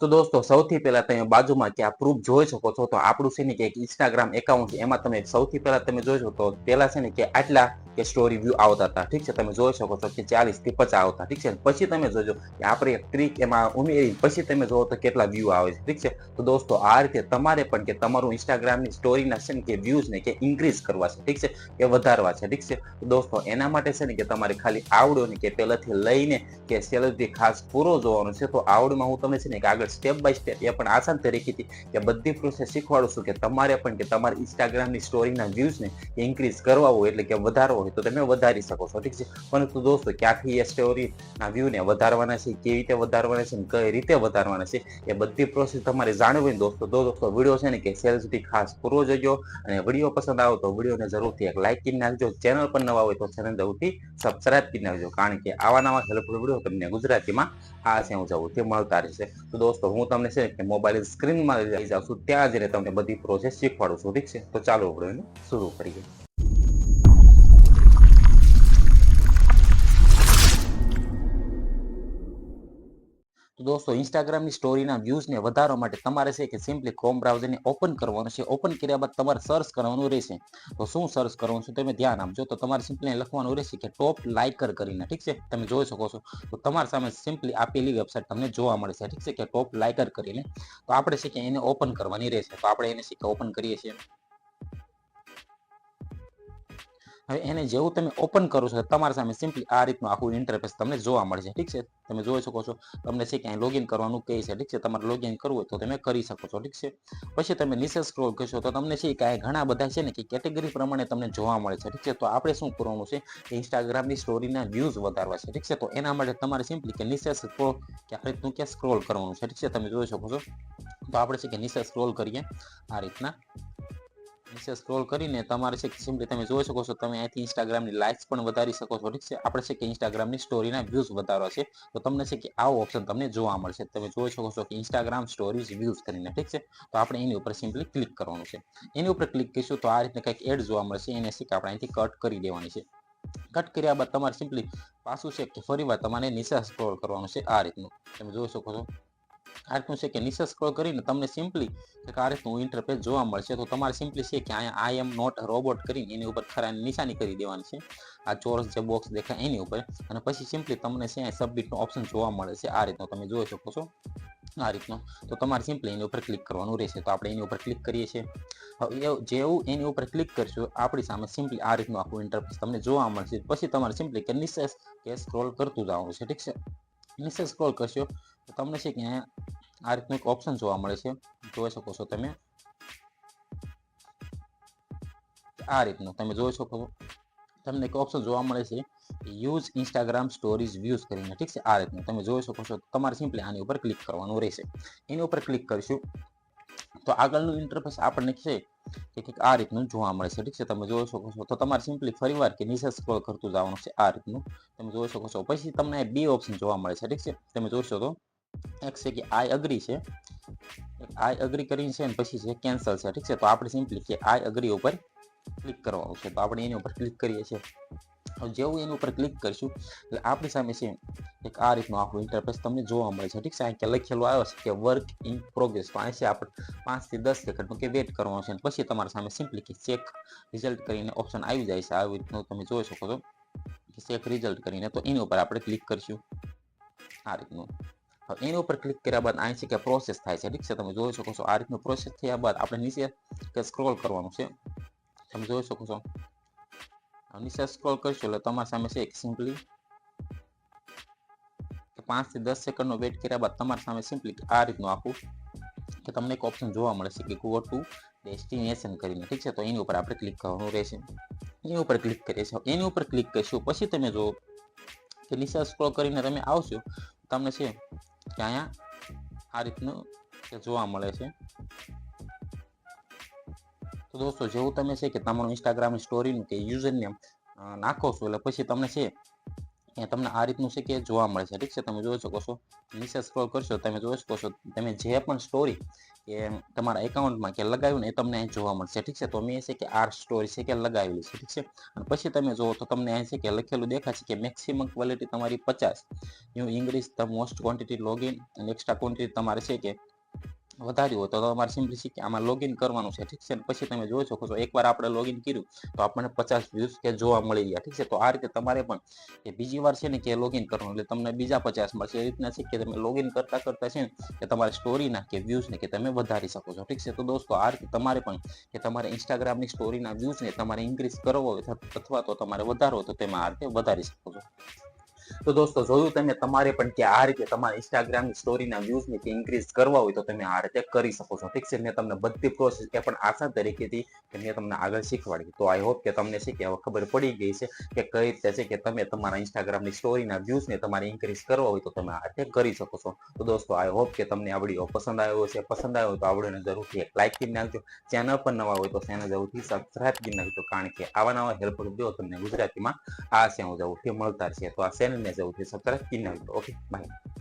તો દોસ્તો, સૌથી પહેલા તમે બાજુમાં કે આ પ્રૂફ જોઈ શકો છો, તો આપણું છે ને કે ઇન્સ્ટાગ્રામ એકાઉન્ટ છે, એમાં તમે સૌથી પહેલા તમે જોઈ તો પહેલા છે ને કે આટલા કે સ્ટોરી વ્યૂ આવતા હતા, ઠીક છે? તમે જોઈ શકો છો કે ચાલીસથી પચાસ આવતા, ઠીક છે? પછી તમે જોજો કે આપણે એક ટ્રીક એમાં ઉમેરી પછી તમે જોવો તો કેટલા વ્યૂ આવે છે, ઠીક છે? તો દોસ્તો, આ રીતે તમારે પણ કે તમારું ઇન્સ્ટાગ્રામની સ્ટોરીના છે ને કે વ્યૂઝ ને કે ઇન્ક્રીઝ કરવા છે, ઠીક છે? કે વધારવા છે, ઠીક છે? દોસ્તો, એના માટે છે ને કે તમારે ખાલી આવડો ને કે પહેલાથી લઈને કે સેલેરી ખાસ પૂરો જોવાનો છે, તો આવડમાં હું તમને છે ને કે આગળ સ્ટેપ બાય સ્ટેપ એ પણ આસાન તરીકેથી કે બધી પ્રોસેસ શીખવાડું કે તમારે પણ કે તમારી ઇન્સ્ટાગ્રામની સ્ટોરીના વ્યૂઝને ઇન્ક્રીઝ કરવા હોય એટલે કે વધારવો હોય તો તમે વધારી શકો છો. ઠીક છે? પરંતુ દોસ્તો, ક્યાંથી એ સ્ટોરીના વ્યૂને વધારવાના છે? કેવી રીતે વધારવાના છે? કઈ રીતે વધારવાના છે? એ બધી પ્રોસેસ તમારે જાણવી દોસ્તો, તો દોસ્તો વીડિયો છે ને કે સેલ સુધી ખાસ પૂરો જોજો અને વીડિયો પસંદ આવે તો વિડીયોને જરૂરથી એક લાઇક કરી નાખજો. ચેનલ પર નવા હોય તો ચેનલ જરૂરથી સબસ્ક્રાઇબ કરી નાખજો. કારણ કે આવા નવા હેલ્પફુલ વીડિયો તમને ગુજરાતીમાં આ છે, હું જવું તે મળતા રહેશે. તો દોસ્તો, હું તમને છે કે મોબાઈલ સ્ક્રીનમાં લઈ જાઉં છું, ત્યાં જઈને તમને બધી પ્રોસેસ શીખવાડું છું, ઠીક છે? તો ચાલો આપણે શરૂ કરીએ. તો દોસ્તો ઇન્સ્ટાગ્રામની સ્ટોરીના વ્યૂઝને વધારવા માટે તમારે છે કે સિમ્પલી ક્રોમ બ્રાઉઝરને ઓપન કરવાનું છે. ઓપન કર્યા બાદ તમારે સર્ચ કરવાનું રહેશે. તો શું સર્ચ કરવાનું છે તમે ધ્યાન આપજો. તો તમારે સિમ્પલી લખવાનું રહેશે કે ટોપ લાઇકર કરીને, ઠીક છે? તમે જોઈ શકો છો. તો તમારી સામે સિમ્પલી આપેલી વેબસાઇટ તમને જોવા મળશે, ઠીક છે? કે ટોપ લાઇકર કરીને. તો આપણે છે કે એને ઓપન કરવાની રહેશે. તો આપણે એને છે ઓપન કરીએ છીએ. હવે એને જેવું તમે ઓપન કરો છો તમારા સામે સિમ્પલી આ રીતનું આખું ઇન્ટરફેસ તમને જોવા મળશે. ઠીક છે? તમે જોઈ શકો છો. તમને છે કે લોગિન કરવાનું કહે છે, ઠીક છે? તમારે લોગિન કરવું હોય તો તમે કરી શકો છો, ઠીક છે? પછી તમે નીચે સ્ક્રોલ કરશો તો તમને છે કે ઘણા બધા છે ને કે કેટેગરી પ્રમાણે તમને જોવા મળે છે, ઠીક છે? તો આપણે શું કરવાનું છે? ઇન્સ્ટાગ્રામની સ્ટોરીના વ્યૂઝ વધારવા છે, ઠીક છે? તો એના માટે તમારે સિમ્પલી કે નીચે સ્ક્રોલ કે આ રીતનું કે સ્ક્રોલ કરવાનું છે, ઠીક છે? તમે જોઈ શકો છો. તો આપણે છે કે નીચે સ્ક્રોલ કરીએ આ રીતના. નીચે સ્ક્રોલ કરીને તમારે છે સિમ્પલી તમે જોઈ શકો છો, તમે અહીંથી ઇન્સ્ટાગ્રામની લાઇક્સ પણ વધારી શકો છો. ઠીક છે? આપણે છે કે ઇન્સ્ટાગ્રામની સ્ટોરીના વ્યૂઝ વધારવા છે. તો તમને છે કે આવો ઓપ્શન તમને જોવા મળશે. તમે જોઈ શકો છો કે ઇન્સ્ટાગ્રામ સ્ટોરીઝ વ્યૂઝ કરીને. ઠીક છે? તો આપણે એની ઉપર સિમ્પલી ક્લિક કરવાનું છે. એની ઉપર ક્લિક કરીશું તો આ રીતે કંઈક એડ જોવા મળશે. એને છે કે આપણે અહીંથી કટ કરી દેવાની છે. કટ કર્યા બાદ તમારે સિમ્પલી પાછું છે કે ફરી વાર તમારે નીચે સ્ક્રોલ કરવાનું છે આ રીતનું. તમે જોઈ શકો છો. આ રીતનું છે કે નીચે સ્ક્રોલ કરીને તમને સિમ્પલી કે આ રીતનું ઇન્ટરફેસ જોવા મળશે. તો તમારે સિમ્પલી છે કે અહીંયા આઈ એમ નોટ રોબોટ કરીને એની ઉપર ખરાની નિશાની કરી દેવાની છે. આ ચોરસ જે બોક્સ દેખાય એની ઉપર. અને પછી સિમ્પલી તમને છે સબમિટનો ઓપ્શન જોવા મળે છે. આ રીતનો તમે જોઈ શકો છો. આ રીતનો. તો તમારે સિમ્પલી એની ઉપર ક્લિક કરવાનું રહેશે. તો આપણે એની ઉપર ક્લિક કરીએ છીએ. હવે જેવું એની ઉપર ક્લિક કરશું, આપણી સામે સિમ્પલી આ રીતનું આખું ઇન્ટરફેસ તમને જોવા મળશે. પછી તમારે સિમ્પલી કે નિશેષ કે સ્ક્રોલ કરતું જવાનું છે. ઠીક છે? નિશેષ સ્ક્રોલ કરશો તમને છે કે અહીંયા આ રીતનું એક ઓપ્શન જોવા મળે છે. જોઈ શકો છો તમે. આ રીતનું તમે જોઈ શકો તમને એક ઓપ્શન જોવા મળે છે યુઝ ઇન્સ્ટાગ્રામ સ્ટોરીઝ વ્યૂઝ કરીને. ઠીક છે? આ રીતનું તમે જોઈ શકો છો. તમારે સિમ્પલી આની ઉપર ક્લિક કરવાનું રહેશે. એની ઉપર ક્લિક કરીશું, તો આગળનું ઇન્ટરફેસ આપણને છે કે કંઈક આ રીતનું જોવા મળે છે. ઠીક છે? તમે જોઈ શકો છો. તો તમારે સિમ્પલી ફરીવાર કે નીચે સ્ક્રોલ કરતું જવાનું છે આ રીતનું. તમે જોઈ શકો છો. પછી તમને બે ઓપ્શન જોવા મળે છે. ઠીક છે? તમે જોશો તો એક છે કે આઈ અગ્રી છે. આઈ અગ્રી કરીને છે ને પછી છે કેન્સલ છે, ઠીક છે? તો આપણે સિમ્પલી કે આઈ અગ્રી ઉપર ક્લિક કરવાનું છે. તો આપણે એની ઉપર ક્લિક કરીએ છીએ. જેવું એની ઉપર ક્લિક કરીશું, એટલે આપણી સામે છે એક આ રીતનું આખું ઇન્ટરફેસ તમને જોવા મળે છે, ઠીક છે? અહીંયા લખેલું આવ્યો છે કે વર્ક ઇન પ્રોગ્રેસ તો અહીં છે આપણે પાંચથી દસ સેકન્ડનું કે વેટ કરવાનું છે પછી તમારા સામે સિમ્પલી કે ચેક રિઝલ્ટ કરીને ઓપ્શન આવી જાય છે. આવી રીતનું તમે જોઈ શકો છો કે ચેક રિઝલ્ટ કરીને તો એની ઉપર આપણે ક્લિક કરીશું. આ રીતનું. હવે એની ઉપર ક્લિક કર્યા બાદ અહીં છે કે પ્રોસેસ થાય છે ઠીક છે તમે જોઈ શકો છો આ રીતનું પ્રોસેસ થયા બાદ આપણે નીચે કે સ્ક્રોલ કરવાનું છે તમે જોઈ શકો છો નીચે સ્ક્રોલ કરશો એટલે તમારી સામે છે એક સિમ્પલી પાંચથી દસ સેકન્ડનો વેટ કર્યા બાદ તમારી સામે સિમ્પલી આ રીતનું આખું કે તમને એક ઓપ્શન જોવા મળે છે કે ગો ટુ ડેસ્ટિનેશન કરીને ઠીક છે તો એની ઉપર આપણે ક્લિક કરવાનું રહેશે એની ઉપર ક્લિક કરીએ છીએ એની ઉપર ક્લિક કરીશું પછી તમે જો કે નીચે સ્ક્રોલ કરીને તમે આવશો તમને છે કે અહીંયા આ રીતનું જોવા મળે છે. તો દોસ્તો, જેવું તમે છે કે તમારું ઇન્સ્ટાગ્રામ સ્ટોરીનું કે યુઝર નેમ નાખો છો, એટલે પછી તમને છે અહીંયા તમને આ રીતનું છે કે જોવા મળે છે. ઠીક છે, તમે જોઈ શકો છો. નીચે સ્ક્રોલ કરશો, તમે જોઈ શકો છો, તમે જે પણ સ્ટોરી કે તમારા એકાઉન્ટમાં કે લગાવ્યું ને એ તમને અહીં જોવા મળશે. ઠીક છે? તો મેં છે કે આર સ્ટોરી છે કે લગાવેલી છે. ઠીક છે? અને પછી તમે જુઓ તો તમને અહીં છે કે લખેલું દેખાશે કે મેક્સિમમ ક્વોલિટી તમારી પચાસ. New English the most quantity login અને એક્સ્ટ્રા ક્વોન્ટિટી તમારે છે કે વધારી હોય તો તમારે સિમ્પલી શીખી આમાં લોગિન કરવાનું છે, ઠીક છે? ને પછી તમે જોઈ શકો છો, એકવાર આપણે લોગિન કર્યું, તો આપણને પચાસ વ્યૂઝ કે જોવા મળી ગયા ઠીક છે? તો આ રીતે તમારે પણ કે બીજી વાર છે ને કે લોગિન કરવાનું, એટલે તમને બીજા પચાસ મળશે. એ રીતના છે કે તમે લોગિન કરતા કરતા છે ને કે તમારે સ્ટોરીના કે વ્યૂઝને કે તમે વધારી શકો છો, ઠીક છે? તો દોસ્તો, આ રીતે તમારે પણ કે તમારે ઇન્સ્ટાગ્રામની સ્ટોરીના વ્યૂઝને તમારે ઇન્ક્રીઝ કરવો હોય, અથવા તો તમારે વધારવો તો તેમાં આ રીતે વધારી શકો છો. તો દોસ્તો, જોયું તમે? તમારે પણ કે આ રીતે તમારા ઇન્સ્ટાગ્રામની સ્ટોરીના વ્યૂઝને કે ઇન્ક્રીઝ કરવા હોય તો તમે આ રીતે કરી શકો છો. ઠીક છે? મેં તમને બધી પ્રોસેસ એ પણ આશા તરીકેથી કે મેં તમને આગળ શીખવાડી તો આઈ હોપ કે તમને કે હવે ખબર પડી ગઈ છે કે કઈ રીતે છે કે તમે તમારા ઇન્સ્ટાગ્રામની સ્ટોરીના વ્યૂઝને તમારે ઇન્ક્રીઝ કરવા હોય તો તમે આ રીતે કરી શકો છો. તો દોસ્તો આઈ હોપ કે તમને આ વીડિયો પસંદ આવ્યો છે પસંદ આવ્યો તો આ વિડીયોને જરૂરથી એક લાઇક કરી નાખજો. ચેનલ પર નવા હોય તો ચેનલ જરૂરથી સબસ્ક્રાઇબ કરી નાખજો. કારણ કે આવા નવા હેલ્પ વીડિયો તમને ગુજરાતીમાં આ સેવું હું તે મળતા છે. તો આ ચેનલને જરૂરથી સબસ્ક્રાઇબ કરી નાખજો. Okay bye